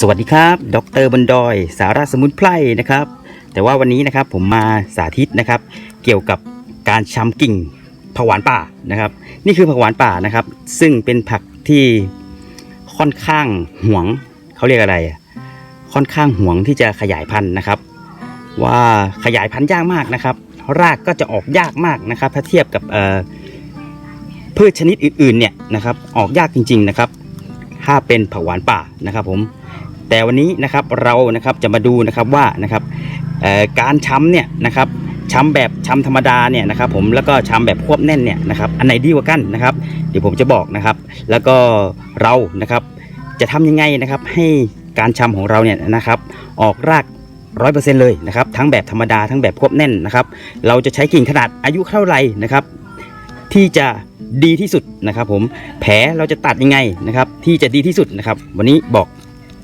สวัสดีครับ ดรบนดอย สาระสมุนไพรนะครับ แต่ว่าวันนี้นะครับผมมาสาธิตนะครับ เกี่ยวกับการชำกิ่งผักหวานป่านะครับ นี่คือผักหวานป่านะครับ ซึ่งเป็นผักที่ค่อนข้างห่วงเขาเรียกอะไร ค่อนข้างห่วงที่จะขยายพันธุ์นะครับ ว่าขยายพันธุ์ยากมากนะครับ รากก็จะออกยากมากนะครับ ถ้าเทียบกับพืชชนิดอื่นๆเนี่ยนะครับ ออกยากจริง ๆนะครับ ถ้าเป็นผักหวานป่านะครับผม แต่วันนี้นะครับเรานะครับจะมาดูนะครับว่านะครับการช้ำเนี่ยนะครับช้ำแบบช้ำธรรมดาเนี่ยนะครับผมแล้วก็ช้ำแบบควบแน่นเนี่ยนะครับอันไหนดีกว่ากันนะครับเดี๋ยวผมจะบอกนะครับ แล้วก็เรานะครับจะทำยังไงนะครับให้การช้ำของเราเนี่ยนะครับออกรากร้อยเปอร์เซ็นต์เลยนะครับทั้งแบบธรรมดาทั้งแบบควบแน่นนะครับเราจะใช้กิ่งขนาดอายุเท่าไหร่นะครับที่จะดีที่สุดนะครับผมแผลเราจะตัดยังไงนะครับที่จะดีที่สุดนะครับ วันนี้บอก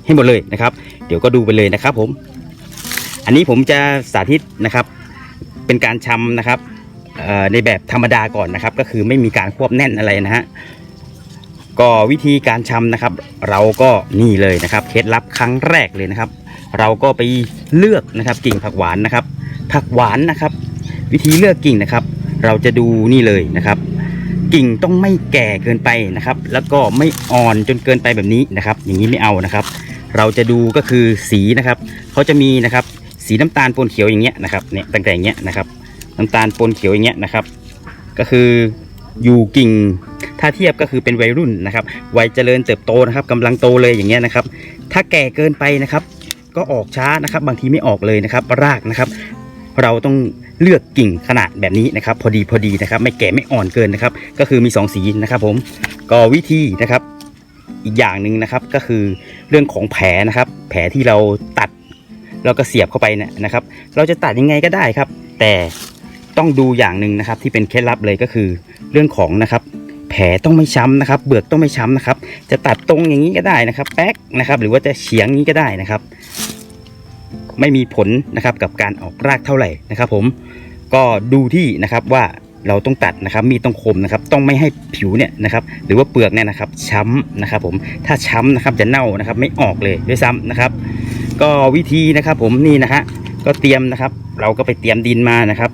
ให้หมดเลยนะครับ เดี๋ยวก็ดูไปเลยนะครับผม อันนี้ผมจะสาธิตนะครับ เป็นการชำนะครับเอ่อในแบบธรรมดาก่อนนะครับ ก็คือไม่มีการควบแน่นอะไรนะฮะก็วิธีการชำนะครับ เราก็นี่เลยนะครับเคล็ดลับครั้งแรกเลยนะครับ เราก็ไปเลือกนะครับกิ่งผักหวานนะครับ ผักหวานนะครับ วิธีเลือกกิ่งนะครับ เราจะดูนี่เลยนะครับ กิ่งต้องไม่แก่เกินไปนะครับ แล้วก็ไม่อ่อนจนเกินไปแบบนี้นะครับ อย่างนี้ไม่เอานะครับ เราจะดูก็คือสีนะครับเขาจะมีนะครับสีน้ำตาลปนเขียวอย่างเงี้ยนะครับเนี่ยตั้งแต่อย่างเงี้ยนะครับ น้ำตาลปนเขียวอย่างเงี้ยนะครับ ก็คืออยู่กิ่งถ้าเทียบก็คือเป็นวัยรุ่นนะครับวัยเจริญเติบโตนะครับกำลังโตเลยอย่างเงี้ยนะครับ ถ้าแก่เกินไปนะครับ ก็ออกช้านะครับ บางทีไม่ออกเลยนะครับ รากนะครับ เราต้องเลือกกิ่งขนาดแบบนี้นะครับ พอดีพอดีนะครับ ไม่แก่ไม่อ่อนเกินนะครับ ก็คือมี 2 สีนะครับ ผมก็วิธีนะครับ อีกอย่างหนึ่งนะครับก็คือเรื่องของแผลนะครับ แผลที่เราตัดเราก็เสียบเข้าไปนี่นะครับ เราจะตัดยังไงก็ได้ครับ แต่ต้องดูอย่างหนึ่งนะครับ ที่เป็นเคล็ดลับเลยก็คือ เรื่องของนะครับ แผลต้องไม่ช้ำนะครับ เบือกต้องไม่ช้ำนะครับ จะตัดตรงอย่างนี้ก็ได้นะครับ แป๊กนะครับ หรือว่าจะเฉียงนี้ก็ได้นะครับ ไม่มีผลนะครับกับการออกรากเท่าไหร่นะครับ ผมก็ดูที่นะครับว่า เราต้องตัดนะครับมีดต้องคมนะครับ ต้องไม่ให้ผิวเนี่ยนะครับ หรือว่าเปลือกเนี่ยนะครับ ช้ำนะครับ ผมถ้าช้ำนะครับจะเน่านะครับ ไม่ออกเลยด้วยซ้ำนะครับ ก็วิธีนะครับ ผมนี่นะฮะก็เตรียมนะครับ เราก็ไปเตรียมดินมานะครับ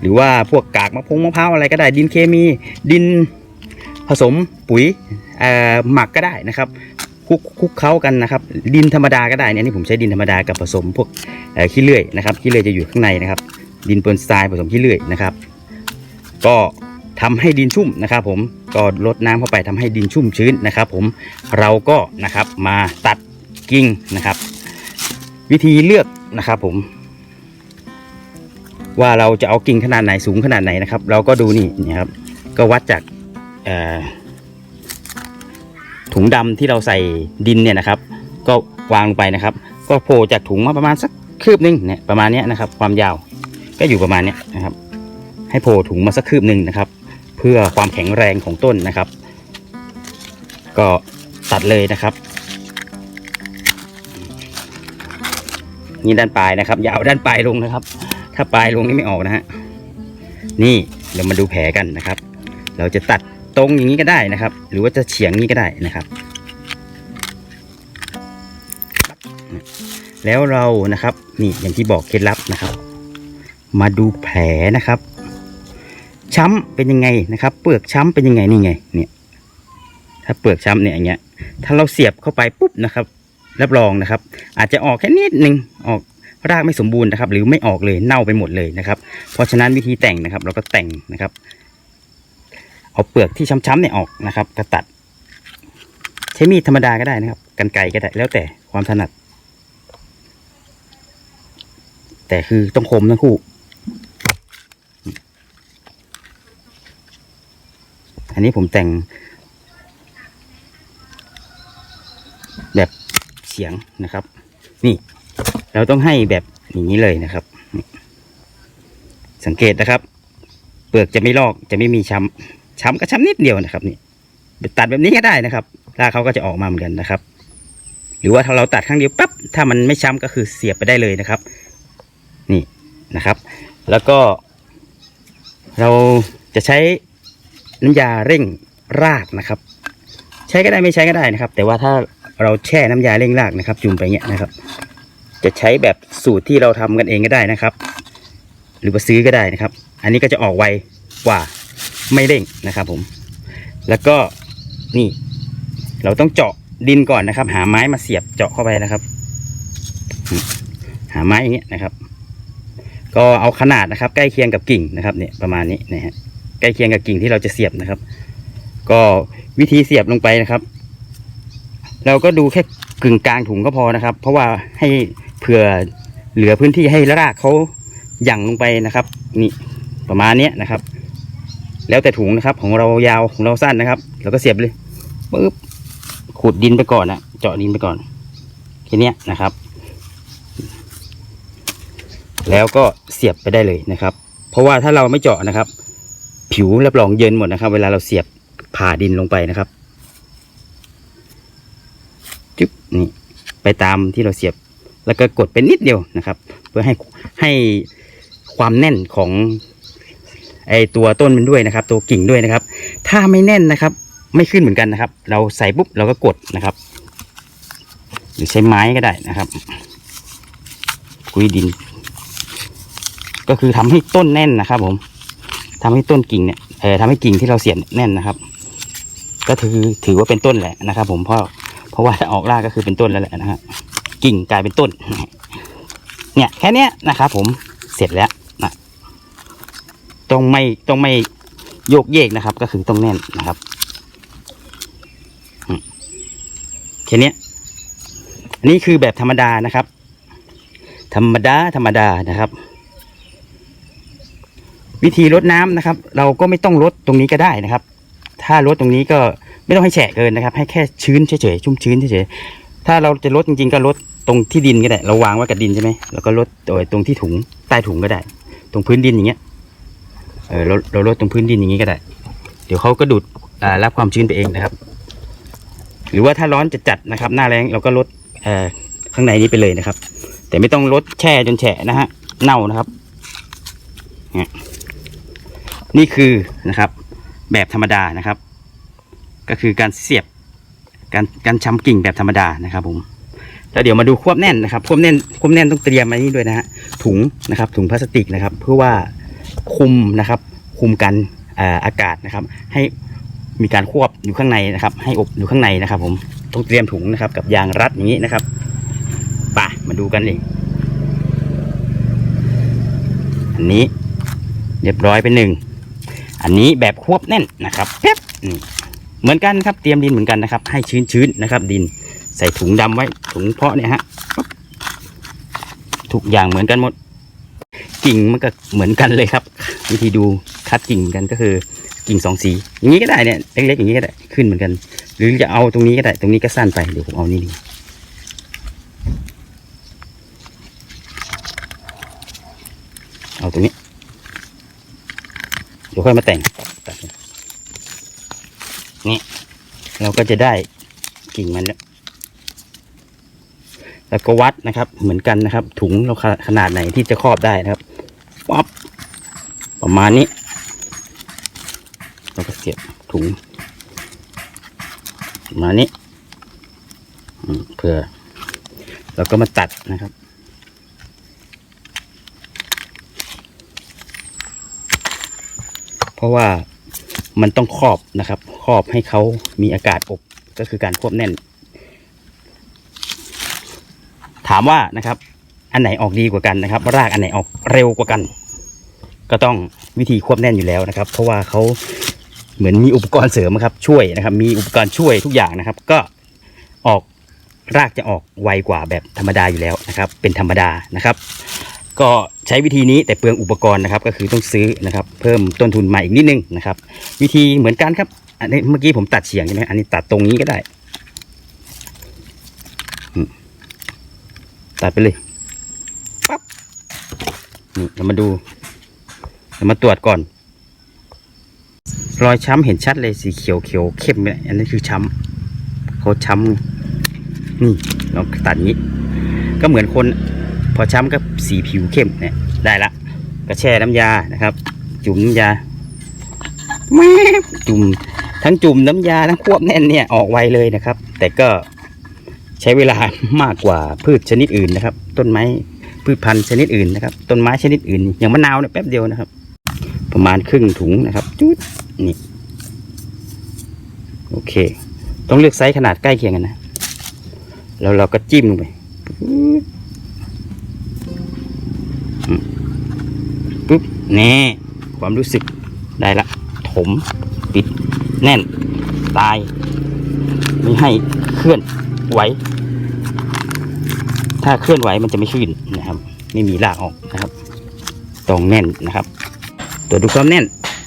หรือว่าพวกกากมะพงมะพร้าวอะไรก็ได้ดินเคมี ดินผสมปุ๋ยหมักก็ได้นะครับคุกคุกเคล้ากันนะครับ ดินธรรมดาก็ได้เนี่ยนี่ผมใช้ดินธรรมดากับผสมพวกขี้เลื่อยนะครับขี้เลื่อยจะอยู่ข้างในนะครับ ดินปนทรายผสมขี้เลื่อยนะครับ ก็ทำให้ดินชุ่มนะครับ ผมก็ลดน้ำเข้าไปทำให้ดินชุ่มชื้นนะครับ ผมเราก็นะครับมาตัดกิ่งนะครับ วิธีเลือกนะครับผม ว่าเราจะเอากิ่งขนาดไหนสูงขนาดไหนนะครับ เราก็ดูนี่นะครับ ก็วัดจากถุงดำที่เราใส่ดินเนี่ยนะครับ ก็วางลงไปนะครับ ก็โผล่จากถุงมาประมาณสักคืบหนึงเนี่ยประมาณนี้นะครับ ความยาวก็อยู่ประมาณนี้นะครับ ให้โผล่ถุงมาสักคืบหนึ่งนะครับ เพื่อความแข็งแรงของต้นนะครับ ก็ตัดเลยนะครับ นี่ด้านปลายนะครับอย่าเอาด้านปลายลงนะครับ ถ้าปลายลงนี่ไม่ออกนะฮะนี่เรามาดูแผลกันนะครับ เราจะตัดตรงอย่างนี้ก็ได้นะครับ หรือว่าจะเฉียงนี้ก็ได้นะครับ แล้วเรานะครับนี่อย่างที่บอกเคล็ดลับนะครับ มาดูแผลนะครับ ช้ำเป็นยังไงนะครับ เปลือกช้ำเป็นยังไงนี่ไง เนี่ย ถ้าเปลือกช้ำเนี่ยอย่างเงี้ย ถ้าเราเสียบเข้าไปปุ๊บนะครับ รับรองนะครับ อาจจะออกแค่นิดนึงออกรากไม่สมบูรณ์นะครับ หรือไม่ออกเลยเน่าไปหมดเลยนะครับ เพราะฉะนั้นวิธีแต่งนะครับ เราก็แต่งนะครับ เอาเปลือกที่ช้ำๆเนี่ยออกนะครับกระตัด ใช้มีดธรรมดาก็ได้นะครับกันไกรก็ได้แล้วแต่ความถนัด แต่คือต้องคมทั้งคู่ อันนี้ผมแต่ง แบบเสียงนะครับ นี่ เราต้องให้แบบอย่างนี้เลยนะครับ สังเกตนะครับ เปลือกจะไม่ลอกจะไม่มีช้ำช้ำก็ช้ำนิดเดียวนะครับ นี่ตัดแบบนี้ก็ได้นะครับรากเขาก็จะออกมาเหมือนกันนะครับ หรือว่าถ้าเราตัดครั้งเดียวปั๊บถ้ามันไม่ช้ำก็คือเสียบไปได้เลยนะครับ นี่นะครับ แล้วก็ เราจะใช้ น้ำยาเร่งรากนะครับ ใช้ก็ได้ไม่ใช้ก็ได้นะครับ แต่ว่าถ้าเราแช่น้ำยาเร่งรากนะครับ จุ่มไปเงี้ยนะครับ จะใช้แบบสูตรที่เราทำกันเองก็ได้นะครับ หรือว่าซื้อก็ได้นะครับ อันนี้ก็จะออกไวกว่าไม่เร่งนะครับผม แล้วก็นี่เราต้องเจาะดินก่อนนะครับ หาไม้มาเสียบเจาะเข้าไปนะครับ หาไม้อย่างเงี้ยนะครับ ก็เอาขนาดนะครับ ใกล้เคียงกับกิ่งนะครับ เนี่ยประมาณนี้นะฮะ ใกล้เคียงกับกิ่งที่เราจะเสียบนะครับ ก็วิธีเสียบลงไปนะครับ เราก็ดูแค่กึ่งกลางถุงก็พอนะครับ เพราะว่าให้เผื่อเหลือพื้นที่ให้รากเขาหยั่งลงไปนะครับ นี่ประมาณนี้นะครับ แล้วแต่ถุงนะครับ ของเรายาวของเราสั้นนะครับเราก็เสียบเลยปึ๊บขุดดินไปก่อนนะเจาะดินไปก่อนแค่นี้นะครับ แล้วก็เสียบไปได้เลยนะครับ เพราะว่าถ้าเราไม่เจาะนะครับ ผิวรับรองเยินหมดนะครับ เวลาเราเสียบผ่าดินลงไปนะครับจึ๊บนี่ไปตามที่เราเสียบ แล้วก็กดไปนิดเดียวนะครับ เพื่อให้ให้ความแน่นของไอตัวต้นมันด้วยนะครับ ตัวกิ่งด้วยนะครับ ถ้าไม่แน่นนะครับ ไม่ขึ้นเหมือนกันนะครับ เราใส่ปุ๊บเราก็กดนะครับ หรือใช้ไม้ก็ได้นะครับกุยดิน ก็คือทำให้ต้นแน่นนะครับผม ทำให้ต้นกิ่งเนี่ยเออทำให้กิ่งที่เราเสียบแน่นนะครับ ก็ถือถือว่าเป็นต้นแหละนะครับ ผมเพราะเพราะว่าถ้าออกรากก็คือเป็นต้นแล้วแหละนะฮะกิ่งกลายเป็นต้น เนี่ยแค่เนี้ยนะครับผมเสร็จแล้วนะต้องไม่ต้องไม่โยกเยกนะครับ ก็คือต้องแน่นนะครับแค่เนี้ยอันนี้คือแบบธรรมดานะครับ ธรรมดาธรรมดานะครับ วิธีรดน้ำนะครับ เราก็ไม่ต้องรดตรงนี้ก็ได้นะครับ ถ้ารดตรงนี้ก็ไม่ต้องให้แฉะเกินนะครับ ให้แค่ชื้นเฉยๆชุ่มชื้นเฉยๆถ้าเราจะรดจริงๆก็รดตรงที่ดินก็ได้ เราวางไว้กับดินใช่ไหมแล้วก็รดโดยตรงที่ถุงใต้ถุงก็ได้ ตรงพื้นดินอย่างเงี้ยเออเราเรารดตรงพื้นดินอย่างงี้ก็ได้ เดี๋ยวเขาก็ดูดรับความชื้นไปเองนะครับ หรือว่าถ้าร้อนจะจัดนะครับ หน้าแรงเราก็ลดข้างในนี้ไปเลยนะครับ แต่ไม่ต้องลดแช่จนแฉะนะฮะเน่านะครับ นี่คือนะครับ แบบธรรมดานะครับ ก็คือการเสียบการการช้ำกิ่งแบบธรรมดานะครับผมแล้วเดี๋ยวมาดูควบแน่นนะครับควบแน่นควบแน่นต้องเตรียมอันนี้ด้วยนะฮะถุงนะครับ ถุงพลาสติกนะครับ เพื่อว่าคุมนะครับ คุมกันอาอากาศนะครับ ให้มีการควบอยู่ข้างในนะครับ ให้อบอยู่ข้างในนะครับ ผมต้องเตรียมถุงนะครับ กับยางรัดอย่างนี้นะครับป่ะมาดูกันเลยอันนี้เรียบร้อยเป็นหนึ่ง อันนี้แบบควบแน่นนะครับแป๊บนี่เหมือนกันครับเตรียมดินเหมือนกันนะครับ ให้ชื้นๆนะครับ ดินใส่ถุงดำไว้ถุงเพาะเนี่ยฮะทุกอย่างเหมือนกันหมด กิ่งมันก็เหมือนกันเลยครับ วิธีดูคัดกิ่งกันก็คือกิ่งสองสีอย่างนี้ก็ได้เนี่ยเล็กๆอย่างนี้ก็ได้ขึ้นเหมือนกัน หรือจะเอาตรงนี้ก็ได้ ตรงนี้ก็สั้นไปเดี๋ยวผมเอานี่ดีเอาตรงนี้ ดี๋ยวค่อยมาแต่งนี่เราก็จะได้กิ่งมันแล้วแล้วก็วัดนะครับ เหมือนกันนะครับ ถุงเราขนาดไหนที่จะครอบได้นะครับป๊อปประมาณนี้เราก็เสียบถุงประมาณนี้เพื่อเราก็มาตัดนะครับ เพราะว่ามันต้องครอบนะครับ ครอบให้เขามีอากาศอบก็คือการควบแน่น ถามว่านะครับ อันไหนออกดีกว่ากันนะครับ รากอันไหนออกเร็วกว่ากัน ก็ต้องวิธีควบแน่นอยู่แล้วนะครับ เพราะว่าเขาเหมือนมีอุปกรณ์เสริมครับ ช่วยนะครับ มีอุปกรณ์ช่วยทุกอย่างนะครับ ก็ออกรากจะออกไวกว่าแบบธรรมดาอยู่แล้วนะครับ เป็นธรรมดานะครับ ก็ใช้วิธีนี้แต่เปลืองอุปกรณ์นะครับ ก็คือต้องซื้อนะครับ เพิ่มต้นทุนมาอีกนิดนึงนะครับ วิธีเหมือนกันครับ อันนี้เมื่อกี้ผมตัดเฉียงใช่ไหมอันนี้ตัดตรงนี้ก็ได้ ตัดไปเลยปั๊บนี่เรามาดูเรามาตรวจก่อน รอยช้ำเห็นชัดเลยสีเขียวเขียวเข้มเนี่ยอันนี้คือช้ำเขาช้ำนี่เราตัดนี้ ก็เหมือนคน พอช้ำก็สีผิวเข้มเนี่ยได้ละก็แช่น้ำยานะครับ จุ่มน้ำยาแม่จุ่มทั้งจุ่มน้ำยาทั้งควบแน่นเนี่ยออกไวเลยนะครับ แต่ก็ใช้เวลามากกว่าพืชชนิดอื่นนะครับ ต้นไม้พืชพันธุ์ชนิดอื่นนะครับ ต้นไม้ชนิดอื่น อย่างมะนาวเนี่ยแป๊บเดียวนะครับ ประมาณครึ่งถุงนะครับจุดนี่โอเค ต้องเลือกไซส์ขนาดใกล้เคียงกันนะ แล้วเราก็จิ้มลงไปปึ๊บอืมปุ๊บ นี่ความรู้สึกได้ละ ถมปิดแน่น ตายไม่ให้เคลื่อนไหว ถ้าเคลื่อนไหวมันจะไม่ขึ้นนะครับ ไม่มีรากออกนะครับต้องแน่นนะครับ ตัวดูความแน่น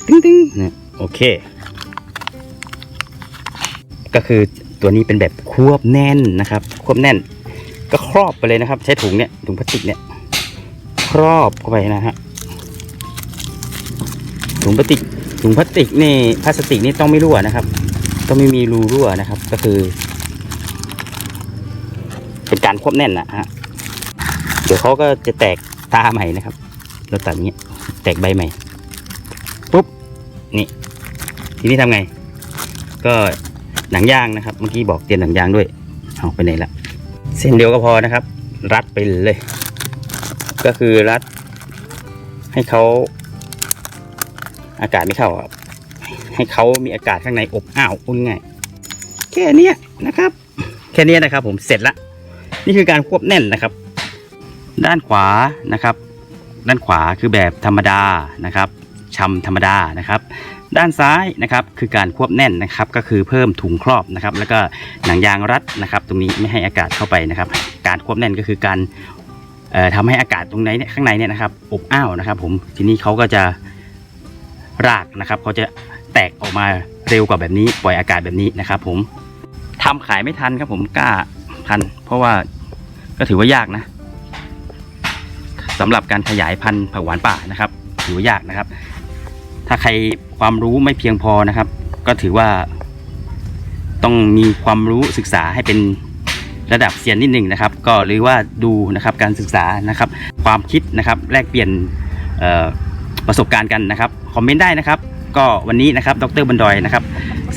ตึ้งตึ้งนะโอเค ก็คือตัวนี้เป็นแบบควบแน่นนะครับ ควบแน่น ก็ครอบไปเลยนะครับ ใช้ถุงเนี่ยถุงพลาสติกเนี่ย ครอบเข้าไปนะฮะ ถุงพลาสติกถุงพลาสติกนี่พลาสติกนี่ต้องไม่รั่วนะครับ ต้องไม่มีรูรั่วนะครับ ก็คือ เป็นการควบแน่นนะฮะเดี๋ยวเขาก็จะแตกตาใหม่นะครับ เราตัดอย่างเงี้ยแตกใบใหม่ปุ๊บนี่ ทีนี้ทำไง ก็หนังยางนะครับ เมื่อกี้บอกเตรียมหนังยางด้วยเอาไปไหนละเส้นเดียวก็พอนะครับ รัดไปเลย ก็คือรัด ให้เขา อากาศไม่เข้าครับให้เขามีอากาศข้างในอบอ้าวอุ่นง่ายแค่นี้นะครับ แค่นี้นะครับ ผมเสร็จละนี่คือการควบแน่นนะครับ ด้านขวานะครับ ด้านขวาคือแบบธรรมดานะครับชำธรรมดานะครับ ด้านซ้ายนะครับคือการควบแน่นนะครับ ก็คือเพิ่มถุงครอบนะครับ แล้วก็หนังยางรัดนะครับ ตรงนี้ไม่ให้อากาศเข้าไปนะครับ การควบแน่นก็คือการเอ่อทำให้อากาศตรงไหนเนี่ยข้างในเนี่ยนะครับอบอ้าวนะครับ ผมทีนี้เขาก็จะ รากนะครับเขาจะแตกออกมาเร็วกว่าแบบนี้ ปล่อยอากาศแบบนี้นะครับผมทำขายไม่ทันครับผมกล้าพัน เพราะว่าก็ถือว่ายากนะสำหรับการขยายพันธุ์ผักหวานป่านะครับ ถือว่ายากนะครับ ถ้าใครความรู้ไม่เพียงพอนะครับ ก็ถือว่า ต้องมีความรู้ศึกษาให้เป็นระดับเซียนนิดหนึ่งนะครับ ก็หรือว่าดูนะครับการศึกษานะครับ ความคิดนะครับ แลกเปลี่ยนประสบการณ์กันนะครับ อมเมนต์ได้นะครับ ก็วันนี้นะครับดรบันดอยนะครับ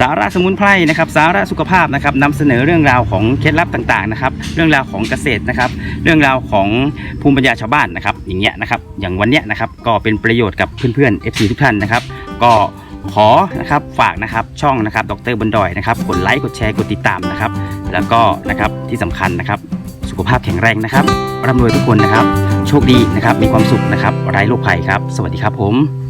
สาระสมุนไพรนะครับ สาระสุขภาพนะครับนำเสนอเรื่องราวของเคล็ดลับต่างๆนะครับ เรื่องราวของเกษตรนะครับ เรื่องราวของภูมิปัญญาชาวบ้านนะครับ อย่างเงี้ยนะครับ อย่างวันเนี้ยนะครับ ก็เป็นประโยชน์กับเพื่อนๆ FC ทุกท่านนะครับ ก็ขอนะครับฝากนะครับช่องนะครับดรบันดอยนะครับกดไลค์กดแชร์กดติดตามนะครับ แล้วก็นะครับที่สำคัญนะครับ สุขภาพแข็งแรงนะครับร่ำรวยทุกคนนะครับ โชคดีนะครับ มีความสุขนะครับไร้โรคภัยครับ สวัสดีครับผม